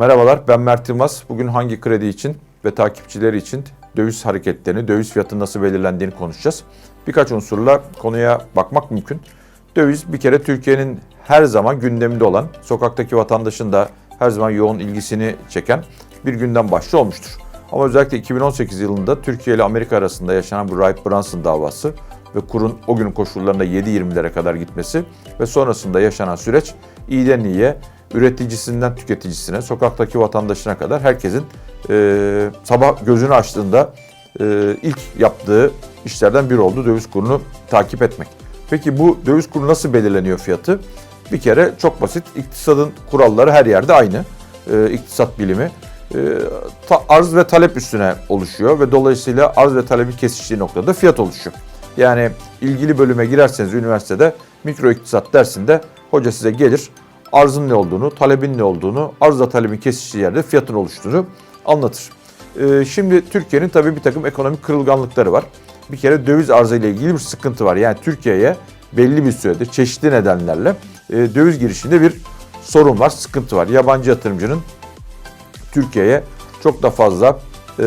Merhabalar ben Mert Yılmaz. Bugün hangi kredi için ve takipçileri için döviz hareketlerini, döviz fiyatı nasıl belirlendiğini konuşacağız. Birkaç unsurla konuya bakmak mümkün. Döviz bir kere Türkiye'nin her zaman gündeminde olan, sokaktaki vatandaşın da her zaman yoğun ilgisini çeken bir gündem başlığı olmuştur. Ama özellikle 2018 yılında Türkiye ile Amerika arasında yaşanan bu Wright Brunson davası ve kurun o günün koşullarında 7.20'lere kadar gitmesi ve sonrasında yaşanan süreç iyiden iyiye üreticisinden tüketicisine, sokaktaki vatandaşına kadar herkesin e, sabah gözünü açtığında e, ilk yaptığı işlerden biri oldu döviz kurunu takip etmek. Peki bu döviz kuru nasıl belirleniyor fiyatı? Bir kere çok basit. İktisadın kuralları her yerde aynı. E, iktisat bilimi. E, ta, arz ve talep üstüne oluşuyor ve dolayısıyla arz ve talebin kesiştiği noktada fiyat oluşuyor. Yani ilgili bölüme girerseniz üniversitede mikro iktisat dersinde hoca size gelir arzın ne olduğunu, talebin ne olduğunu, arzla talebin kesiştiği yerde fiyatın oluştuğunu anlatır. Ee, şimdi Türkiye'nin tabii bir takım ekonomik kırılganlıkları var. Bir kere döviz arzı ile ilgili bir sıkıntı var. Yani Türkiye'ye belli bir süredir çeşitli nedenlerle e, döviz girişinde bir sorun var, sıkıntı var. Yabancı yatırımcının Türkiye'ye çok da fazla e,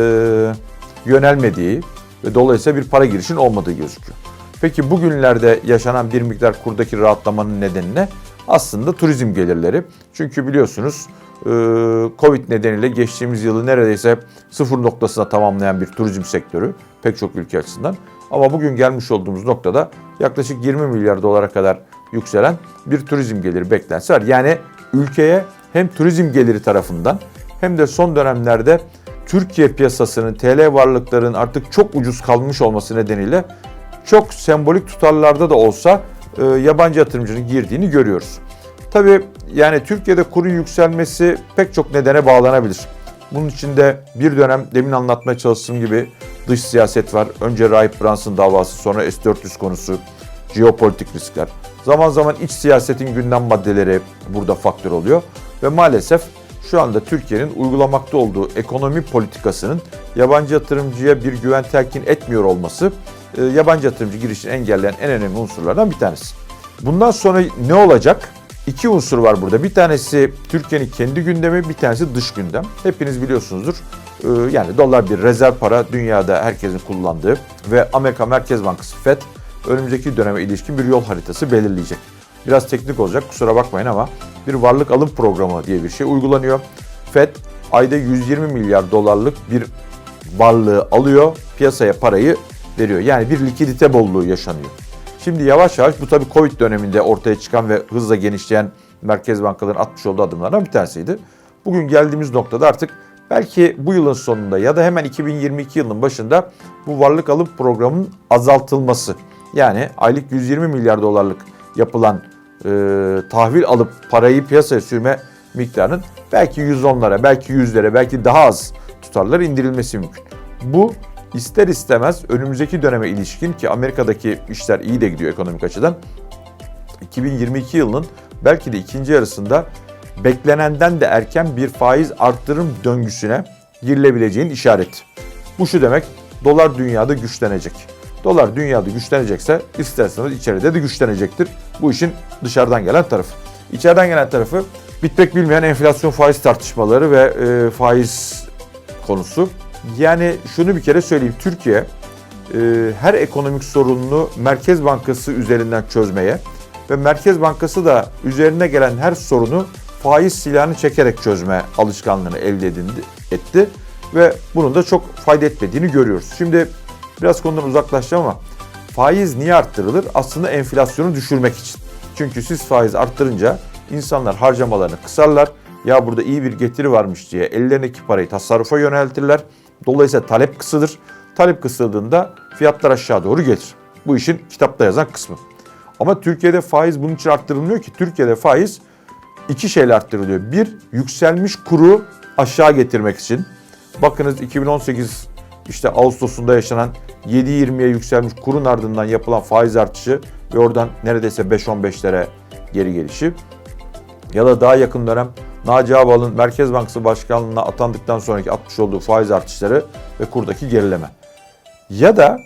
yönelmediği ve dolayısıyla bir para girişin olmadığı gözüküyor. Peki bugünlerde yaşanan bir miktar kurdaki rahatlamanın nedeni ne? Aslında turizm gelirleri. Çünkü biliyorsunuz e, Covid nedeniyle geçtiğimiz yılı neredeyse sıfır noktasına tamamlayan bir turizm sektörü pek çok ülke açısından. Ama bugün gelmiş olduğumuz noktada yaklaşık 20 milyar dolara kadar yükselen bir turizm geliri beklentisi var. Yani ülkeye hem turizm geliri tarafından hem de son dönemlerde Türkiye piyasasının TL varlıkların artık çok ucuz kalmış olması nedeniyle çok sembolik tutarlarda da olsa e, yabancı yatırımcının girdiğini görüyoruz. Tabii yani Türkiye'de kurun yükselmesi pek çok nedene bağlanabilir. Bunun içinde bir dönem demin anlatmaya çalıştığım gibi dış siyaset var. Önce Rahip Brunson davası, sonra S-400 konusu, jeopolitik riskler. Zaman zaman iç siyasetin gündem maddeleri burada faktör oluyor. Ve maalesef şu anda Türkiye'nin uygulamakta olduğu ekonomi politikasının yabancı yatırımcıya bir güven telkin etmiyor olması e, yabancı yatırımcı girişini engelleyen en önemli unsurlardan bir tanesi. Bundan sonra ne olacak? İki unsur var burada. Bir tanesi Türkiye'nin kendi gündemi, bir tanesi dış gündem. Hepiniz biliyorsunuzdur. E, yani dolar bir rezerv para dünyada herkesin kullandığı ve Amerika Merkez Bankası FED önümüzdeki döneme ilişkin bir yol haritası belirleyecek. Biraz teknik olacak kusura bakmayın ama bir varlık alım programı diye bir şey uygulanıyor. FED ayda 120 milyar dolarlık bir varlığı alıyor, piyasaya parayı veriyor. Yani bir likidite bolluğu yaşanıyor. Şimdi yavaş yavaş bu tabii Covid döneminde ortaya çıkan ve hızla genişleyen merkez bankaların atmış olduğu adımlardan bir tanesiydi. Bugün geldiğimiz noktada artık belki bu yılın sonunda ya da hemen 2022 yılının başında bu varlık alım programının azaltılması. Yani aylık 120 milyar dolarlık yapılan e, tahvil alıp parayı piyasaya sürme miktarının belki 110'lara, belki 100'lere, belki daha az tutarlara indirilmesi mümkün. Bu ister istemez önümüzdeki döneme ilişkin ki Amerika'daki işler iyi de gidiyor ekonomik açıdan. 2022 yılının belki de ikinci yarısında beklenenden de erken bir faiz arttırım döngüsüne girilebileceğin işareti. Bu şu demek, dolar dünyada güçlenecek. Dolar dünyada güçlenecekse isterseniz içeride de güçlenecektir. Bu işin dışarıdan gelen tarafı. İçeriden gelen tarafı bitmek bilmeyen enflasyon faiz tartışmaları ve e, faiz konusu. Yani şunu bir kere söyleyeyim. Türkiye e, her ekonomik sorununu Merkez Bankası üzerinden çözmeye ve Merkez Bankası da üzerine gelen her sorunu faiz silahını çekerek çözme alışkanlığını elde edindi, etti ve bunun da çok fayda etmediğini görüyoruz. Şimdi biraz konudan uzaklaşacağım ama faiz niye arttırılır? Aslında enflasyonu düşürmek için. Çünkü siz faiz arttırınca insanlar harcamalarını kısarlar. Ya burada iyi bir getiri varmış diye ellerindeki parayı tasarrufa yöneltirler. Dolayısıyla talep kısılır. Talep kısıldığında fiyatlar aşağı doğru gelir. Bu işin kitapta yazan kısmı. Ama Türkiye'de faiz bunun için arttırılmıyor ki. Türkiye'de faiz iki şeyle arttırılıyor. Bir, yükselmiş kuru aşağı getirmek için. Bakınız 2018 işte Ağustos'unda yaşanan 7.20'ye yükselmiş kurun ardından yapılan faiz artışı ve oradan neredeyse 5-15'lere geri gelişi. Ya da daha yakın dönem Naci Ağbal'ın Merkez Bankası Başkanlığı'na atandıktan sonraki atmış olduğu faiz artışları ve kurdaki gerileme. Ya da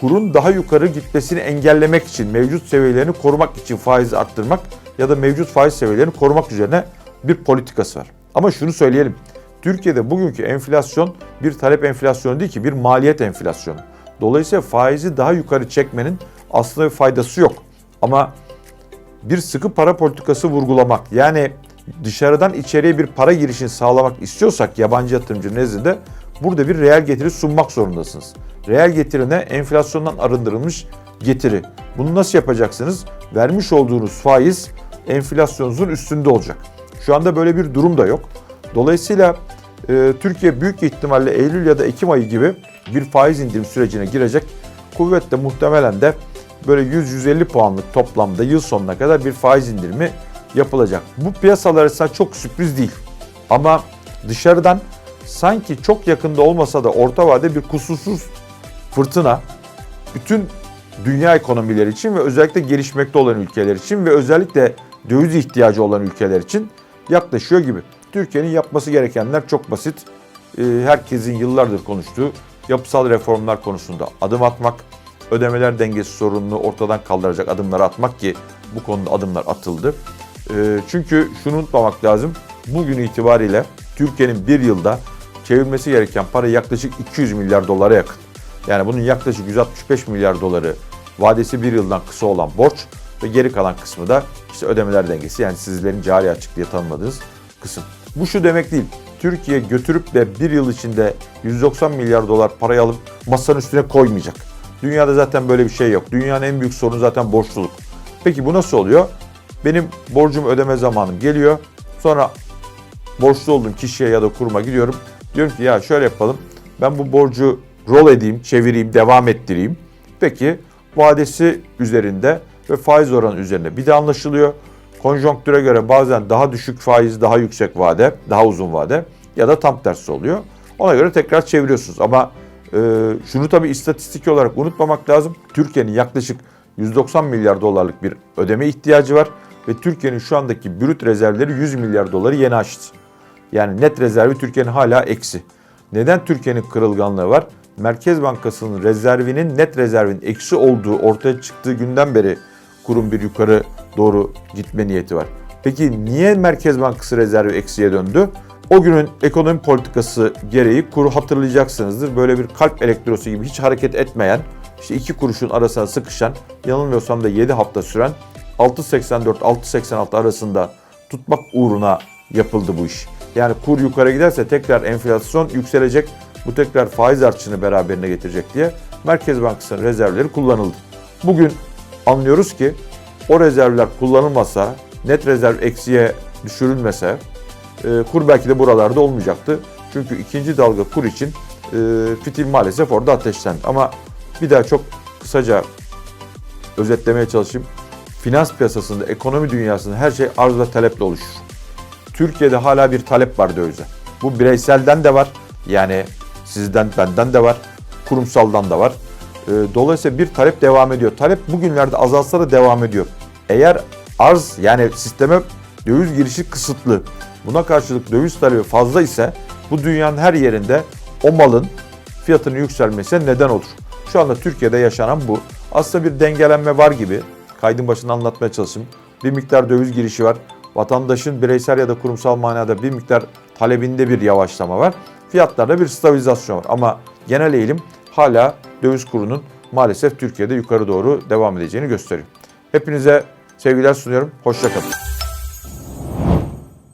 kurun daha yukarı gitmesini engellemek için, mevcut seviyelerini korumak için faiz arttırmak ya da mevcut faiz seviyelerini korumak üzerine bir politikası var. Ama şunu söyleyelim. Türkiye'de bugünkü enflasyon bir talep enflasyonu değil ki bir maliyet enflasyonu. Dolayısıyla faizi daha yukarı çekmenin aslında bir faydası yok. Ama bir sıkı para politikası vurgulamak yani dışarıdan içeriye bir para girişini sağlamak istiyorsak yabancı yatırımcı nezdinde burada bir reel getiri sunmak zorundasınız. Reel getirine enflasyondan arındırılmış getiri. Bunu nasıl yapacaksınız? Vermiş olduğunuz faiz enflasyonunuzun üstünde olacak. Şu anda böyle bir durum da yok. Dolayısıyla e, Türkiye büyük ihtimalle Eylül ya da Ekim ayı gibi bir faiz indirim sürecine girecek. Kuvvetle muhtemelen de böyle 100-150 puanlık toplamda yıl sonuna kadar bir faiz indirimi yapılacak. Bu piyasalar açısından çok sürpriz değil. Ama dışarıdan sanki çok yakında olmasa da orta vade bir kusursuz fırtına bütün dünya ekonomileri için ve özellikle gelişmekte olan ülkeler için ve özellikle döviz ihtiyacı olan ülkeler için yaklaşıyor gibi. Türkiye'nin yapması gerekenler çok basit. Ee, Herkesin yıllardır konuştuğu yapısal reformlar konusunda adım atmak, ödemeler dengesi sorununu ortadan kaldıracak adımları atmak ki bu konuda adımlar atıldı. Ee, Çünkü şunu unutmamak lazım. Bugün itibariyle Türkiye'nin bir yılda çevirmesi gereken para yaklaşık 200 milyar dolara yakın. Yani bunun yaklaşık 165 milyar doları vadesi bir yıldan kısa olan borç ve geri kalan kısmı da işte ödemeler dengesi yani sizlerin cari açık diye tanımladığınız kısım. Bu şu demek değil. Türkiye götürüp de bir yıl içinde 190 milyar dolar parayı alıp masanın üstüne koymayacak. Dünyada zaten böyle bir şey yok. Dünyanın en büyük sorunu zaten borçluluk. Peki bu nasıl oluyor? Benim borcumu ödeme zamanım geliyor. Sonra borçlu olduğum kişiye ya da kuruma gidiyorum. Diyorum ki ya şöyle yapalım. Ben bu borcu rol edeyim, çevireyim, devam ettireyim. Peki vadesi üzerinde ve faiz oranı üzerinde bir de anlaşılıyor. Konjonktüre göre bazen daha düşük faiz, daha yüksek vade, daha uzun vade ya da tam tersi oluyor. Ona göre tekrar çeviriyorsunuz. Ama e, şunu tabii istatistik olarak unutmamak lazım. Türkiye'nin yaklaşık 190 milyar dolarlık bir ödeme ihtiyacı var ve Türkiye'nin şu andaki brüt rezervleri 100 milyar doları yeni aştı. Yani net rezervi Türkiye'nin hala eksi. Neden Türkiye'nin kırılganlığı var? Merkez Bankası'nın rezervinin net rezervin eksi olduğu ortaya çıktığı günden beri kurum bir yukarı doğru gitme niyeti var. Peki niye Merkez Bankası rezervi eksiye döndü? O günün ekonomi politikası gereği kuru hatırlayacaksınızdır. Böyle bir kalp elektrosu gibi hiç hareket etmeyen, işte iki kuruşun arasına sıkışan, yanılmıyorsam da 7 hafta süren 6.84-6.86 arasında tutmak uğruna yapıldı bu iş. Yani kur yukarı giderse tekrar enflasyon yükselecek. Bu tekrar faiz artışını beraberine getirecek diye Merkez Bankası'nın rezervleri kullanıldı. Bugün anlıyoruz ki o rezervler kullanılmasa, net rezerv eksiye düşürülmese e, kur belki de buralarda olmayacaktı. Çünkü ikinci dalga kur için e, fitil maalesef orada ateşlendi. Ama bir daha çok kısaca özetlemeye çalışayım. Finans piyasasında, ekonomi dünyasında her şey arz ve taleple oluşur. Türkiye'de hala bir talep var dövize. Bu bireyselden de var. Yani sizden benden de var. Kurumsaldan da var. Ee, Dolayısıyla bir talep devam ediyor. Talep bugünlerde azalsa da devam ediyor. Eğer arz yani sisteme döviz girişi kısıtlı. Buna karşılık döviz talebi fazla ise bu dünyanın her yerinde o malın fiyatının yükselmesine neden olur. Şu anda Türkiye'de yaşanan bu. Aslında bir dengelenme var gibi. Kaydın başında anlatmaya çalışayım. Bir miktar döviz girişi var. Vatandaşın bireysel ya da kurumsal manada bir miktar talebinde bir yavaşlama var. Fiyatlarda bir stabilizasyon var. Ama genel eğilim hala döviz kurunun maalesef Türkiye'de yukarı doğru devam edeceğini gösteriyor. Hepinize sevgiler sunuyorum. Hoşçakalın.